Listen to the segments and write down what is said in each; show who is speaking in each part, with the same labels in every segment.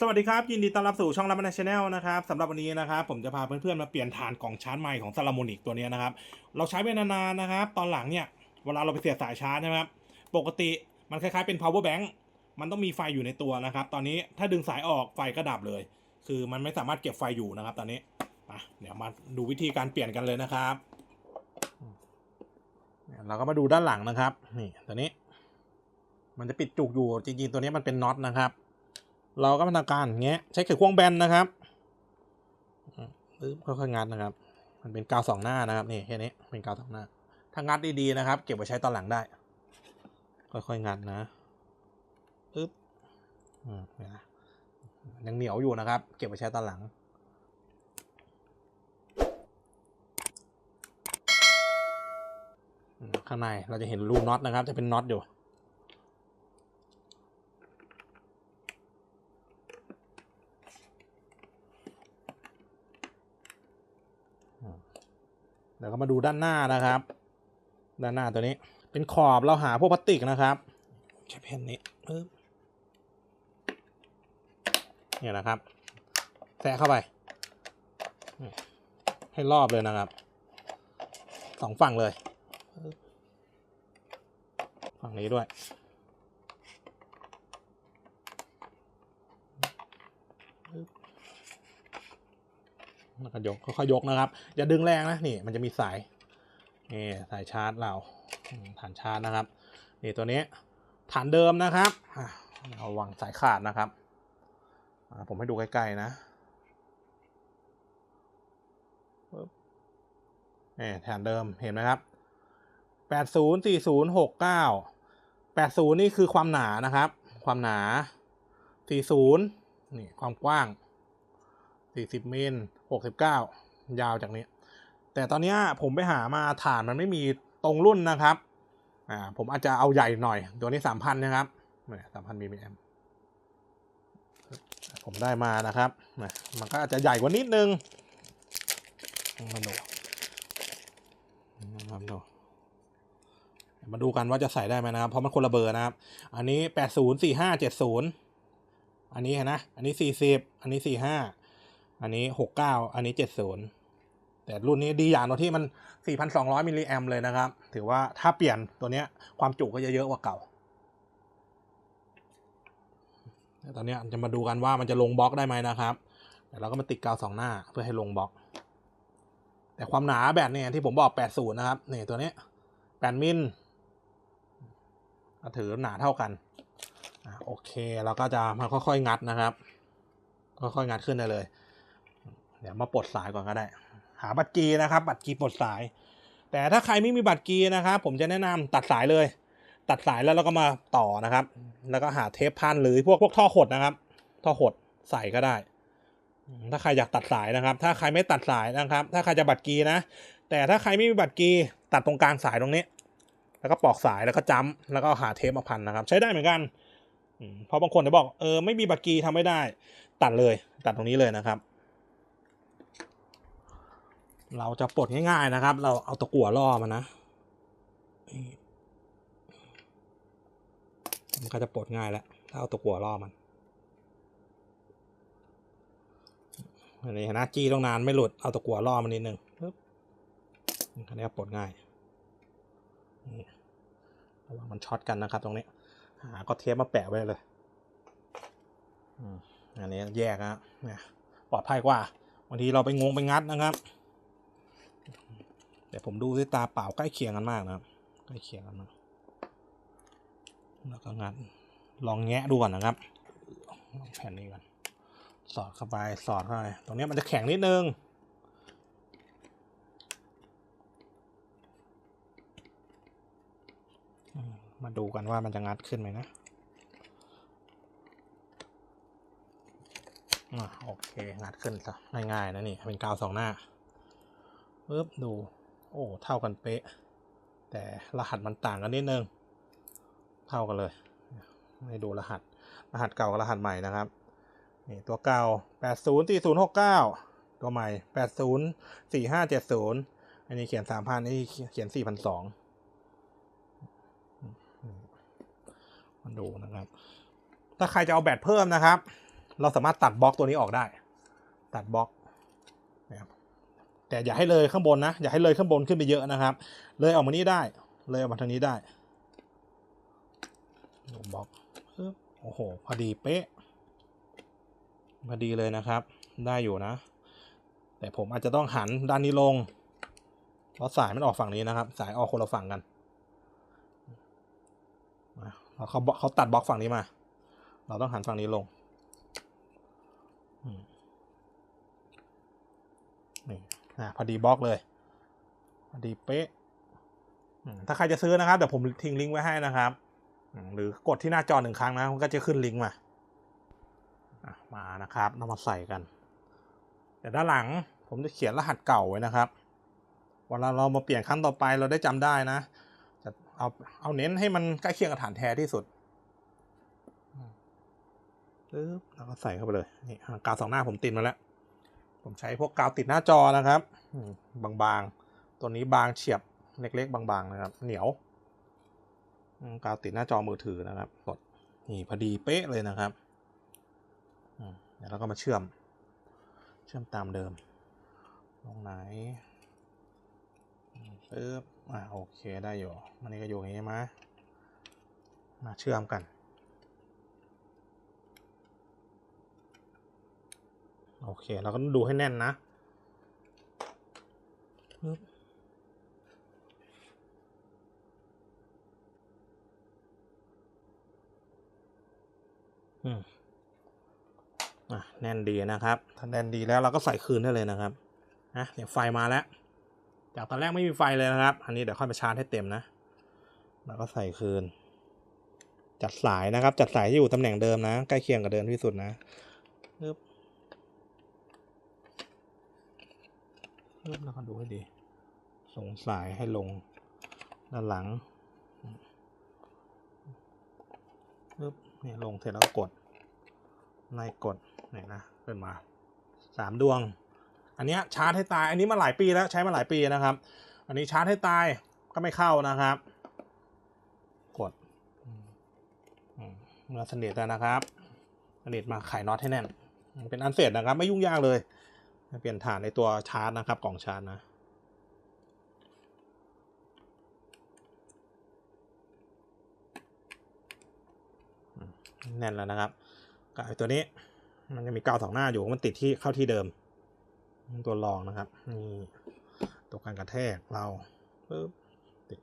Speaker 1: สวัสดีครับ ยินดีต้อนรับสู่ช่องรับมันชาแนลนะครับสำหรับวันนี้นะครับ ผมจะพาเพื่อนๆมาเปลี่ยนฐานกล่องชาร์จใหม่ของซาลาโมนิกตัวนี้นะครับ เราใช้ไปนานๆนะครับ ตอนหลังเนี่ย เวลาเราไปเสียบสายชาร์จใช่ไหมครับ ปกติมันคล้ายๆเป็น power bank มันต้องมีไฟอยู่ในตัวนะครับ ตอนนี้ถ้าดึงสายออกไฟก็ดับเลย คือมันไม่สามารถเก็บไฟอยู่นะครับ ตอนนี้เดี๋ยวมาดูวิธีการเปลี่ยนกันเลยนะครับเนี่ยเราก็มาดูด้านหลังนะครับ นี่ตัวนี้ มันจะปิดจุกอยู่จริงๆตัวนี้มันเป็นน็อตนะครับ เราก็มาทำการแงะใช้ไขควงแบนนะครับปึ๊บค่อยๆงัดนะครับ มันเป็นกาวสองหน้านะครับนี่แค่นี้เป็นกาวสองหน้า ถ้างัดดีๆนะครับ เก็บไว้ใช้ตอนหลังได้ ค่อยๆงัดนะปึ๊บอืมเนี่ยนะยังเหนียวอยู่นะครับ เก็บไว้ใช้ตอนหลังข้างในเราจะเห็นรูน็อตนะครับ จะเป็นน็อตอยู่ เดี๋ยวก็มาดูด้านหน้านะครับ ด้านหน้าตัวนี้ เป็นขอบเราหาพวกพลาสติกนะครับ ใช้เพนนี้ปึ๊บเนี่ยนะครับแทะเข้าไปนี่ให้รอบเลยนะครับสองฝั่งเลยปึ๊บฝั่งนี้ด้วย แล้วก็ยกค่อยๆยกนะครับ อย่าดึงแรงนะนี่มันจะมีสายนี่สายชาร์จเราฐานชาร์จนะครับนี่ตัวนี้ฐานเดิมนะครับเอาวางสายขาดนะครับผมให้ดูใกล้ๆนะนี่ฐานเดิมเห็นไหมครับแปดศูนย์สี่ศูนย์หกเก้าแปดศูนย์นี่คือความหนานะครับ ความหนาสี่ศูนย์นี่ความกว้าง40มิล 69 ยาวจากนี้ แต่ตอนนี้ผมไปหามาฐานมันไม่มีตรงรุ่นนะครับอ่าผมอาจจะเอาใหญ่หน่อยตัวนี้ 3,000 นะครับสามพันมิลลิแอมผมได้มานะครับมันก็อาจจะใหญ่กว่านิดนึงมาดูมาดูมาดูกันว่าจะใส่ได้ไหมนะครับ เพราะมันคนละเบอร์นะครับ อันนี้80 45 70อันนี้เห็นนะ อันนี้40อันนี้45 อันนี้69อันนี้70แต่รุ่นนี้ดีอย่างตรงที่มัน 4,200 มิลลิแอมเลยนะครับ ถือว่าถ้าเปลี่ยนตัวเนี้ย ความจุก็จะเยอะกว่าเก่า ตอนนี้จะมาดูกันว่ามันจะลงบล็อกได้ไหมนะครับเดี๋ยวเราก็มาติดกาวสองหน้าเพื่อให้ลงบล็อก แต่ความหนาแบตเนี่ยที่ผมบอก 80 นะครับนี่ตัวนี้8มิลถือหนาเท่ากันโอเคเราก็จะมาค่อยๆงัดนะครับ ค่อยๆงัดขึ้นได้เลย เดี๋ยวมาปลดสายก่อนก็ได้ หาบัตรกีนะครับ บัตรกีปลดสาย แต่ถ้าใครไม่มีบัตรกีนะครับ ผมจะแนะนำตัดสายเลย ตัดสายแล้วเราก็มาต่อนะครับ แล้วก็หาเทปพันหรือพวกพวกท่อขดนะครับ ท่อขดใส่ก็ได้ ถ้าใครอยากตัดสายนะครับ ถ้าใครไม่ตัดสายนะครับ ถ้าใครจะบัตรกีนะ แต่ถ้าใครไม่มีบัตรกีตัดตรงกลางสายตรงนี้ แล้วก็ปอกสายแล้วก็จ้ำแล้วก็หาเทปมาพันนะครับ ใช้ได้เหมือนกันเพราะบางคนจะบอกเออไม่มีบัตรกีทำไม่ได้ ตัดเลย ตัดตรงนี้เลยนะครับ เราจะปลดง่ายๆนะครับ เราเอาตะกั่วล่อมันนะ มันก็จะปลดง่ายแล้ว ถ้าเอาตะกั่วล่อมันอันนี้นะจี้ต้องนานไม่หลุด เอาตะกั่วล่อมันนิดนึงปึ๊บอันนี้ก็ปลดง่ายระวังมันช็อตกันนะครับ ตรงนี้ หาก็เทปมาแปะไว้เลยอันนี้แยกนะปลอดภัยกว่าบางทีเราไปงงไปงัดนะครับ แต่ผมดูด้วยตาเปล่าใกล้เคียงกันมากนะครับ ใกล้เคียงกันมากแล้วก็งัดลองแงะดูก่อนนะครับแผ่นนี้ก่อนสอดเข้าไปสอดเข้าไปตรงนี้มันจะแข็งนิดนึงมมาดูกันว่ามันจะงัดขึ้นไหมนะอะโอเค งัดขึ้นซะง่ายๆนะนี่ เป็นกาวสองหน้า ปึ๊บดู โอ้ เท่ากันเป๊ะ แต่รหัสมันต่างกันนิดนึง เท่ากันเลย ให้ดูรหัส รหัสเก่ากับรหัสใหม่นะครับ นี่ตัวเก่า 80 40 69 ตัวใหม่ 80 45 70 อันนี้เขียน 3,000 อันนี้เขียน 4,200มาดูนะครับ ถ้าใครจะเอาแบตเพิ่มนะครับ เราสามารถตัดบล็อกตัวนี้ออกได้ ตัดบล็อก แต่อย่าให้เลยข้างบนนะ อย่าให้เลยข้างบนขึ้นไปเยอะนะครับ เลยออกมานี้ได้ เลยออกมาทางนี้ได้บล็อกโอ้โห พอดีเป๊ะ พอดีเลยนะครับ ได้อยู่นะ แต่ผมอาจจะต้องหันด้านนี้ลง เพราะสายมันออกฝั่งนี้นะครับ สายออกคนละฝั่งกันมาเขาเขาตัดบล็อกฝั่งนี้มา เราต้องหันฝั่งนี้ลงนี่ นะพอดีบล็อกเลยพอดีเป๊ะถ้าใครจะซื้อนะครับเดี๋ยวผมทิ้งลิงก์ไว้ให้นะครับหรือกดที่หน้าจอหนึ่งครั้งนะมันก็จะขึ้นลิงก์มามานะครับนำมาใส่กันแต่ด้านหลังผมจะเขียนรหัสเก่าไว้นะครับเวลาเรามาเปลี่ยนครั้งต่อไปเราได้จำได้นะจะเอาเอาเน้นให้มันใกล้เคียงกับฐานแท้ที่สุดปึ๊บแล้วก็ใส่เข้าไปเลยนี่กาวสองหน้าผมติดมาแล้ว ผมใช้พวกกาวติดหน้าจอนะครับบางๆ ตัวนี้บางเฉียบเล็กๆ บางๆนะครับ เหนียวกาวติดหน้าจอมือถือนะครับกดนี่พอดีเป๊ะเลยนะครับเดี๋ยวเราก็มาเชื่อม เชื่อมตามเดิม ตรงไหนอืมปึ๊บอ่าโอเคได้อยู่มันนี้ก็อยู่อย่างนี้ไหมมาเชื่อมกัน โอเค เราก็ดูให้แน่นนะปึ๊บอืมอะแน่นดีนะครับ ถ้าแน่นดีแล้วเราก็ใส่คืนได้เลยนะครับนะเดี๋ยวไฟมาแล้ว จากตอนแรกไม่มีไฟเลยนะครับ อันนี้เดี๋ยวค่อยมาชาร์จให้เต็มนะ แล้วก็ใส่คืน จัดสายนะครับ จัดสายที่อยู่ตำแหน่งเดิมนะ ใกล้เคียงกับเดิมที่สุดนะปึ๊บ ปึ๊บแล้วก็ดูให้ดี ส่งสายให้ลงด้านหลังปึ๊บเนี่ยลงเสร็จแล้วกด ในกดเนี่ยนะขึ้นมาสามดวง อันนี้ชาร์จให้ตาย อันนี้มาหลายปีแล้วใช้มาหลายปีนะครับ อันนี้ชาร์จให้ตายก็ไม่เข้านะครับ กดมอืมเมื่อสนิทแล้วนะครับสนิทมาไขน็อตให้แน่น เป็นอันเสร็จนะครับ ไม่ยุ่งยากเลย เปลี่ยนฐานในตัวชาร์จนะครับกล่องชาร์จนะแน่นแล้วนะครับกับตัวนี้มันจะมีกาวสองหน้าอยู่มันติดที่เข้าที่เดิม ตัวรองนะครับนี่ตัวการกระแทกเราปึ๊บติด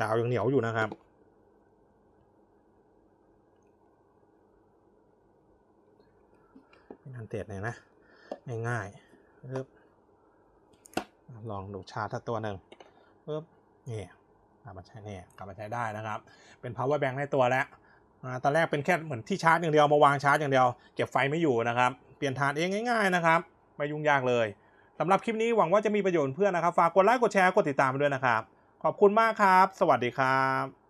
Speaker 1: กาวยังเหนียวอยู่นะครับเป็นอันเต็ดเลยนะ ง่ายๆปึ๊บลองดูชาร์จสักตัวหนึ่งปึ๊บนี่กลับมาใช้เนี่ยกลับมาใช้ได้นะครับ เป็น power bank ในตัวแล้วตอนแรกเป็นแค่เหมือนที่ชาร์จอย่างเดียวมาวางชาร์จอย่างเดียว เก็บไฟไม่อยู่นะครับ เปลี่ยนฐานเองง่าย ๆนะครับ ไม่ยุ่งยากเลยสำหรับคลิปนี้หวังว่าจะมีประโยชน์เพื่อนนะครับ ฝากกดไลค์กดแชร์กดติดตามไปด้วยนะครับ ขอบคุณมากครับ สวัสดีครับ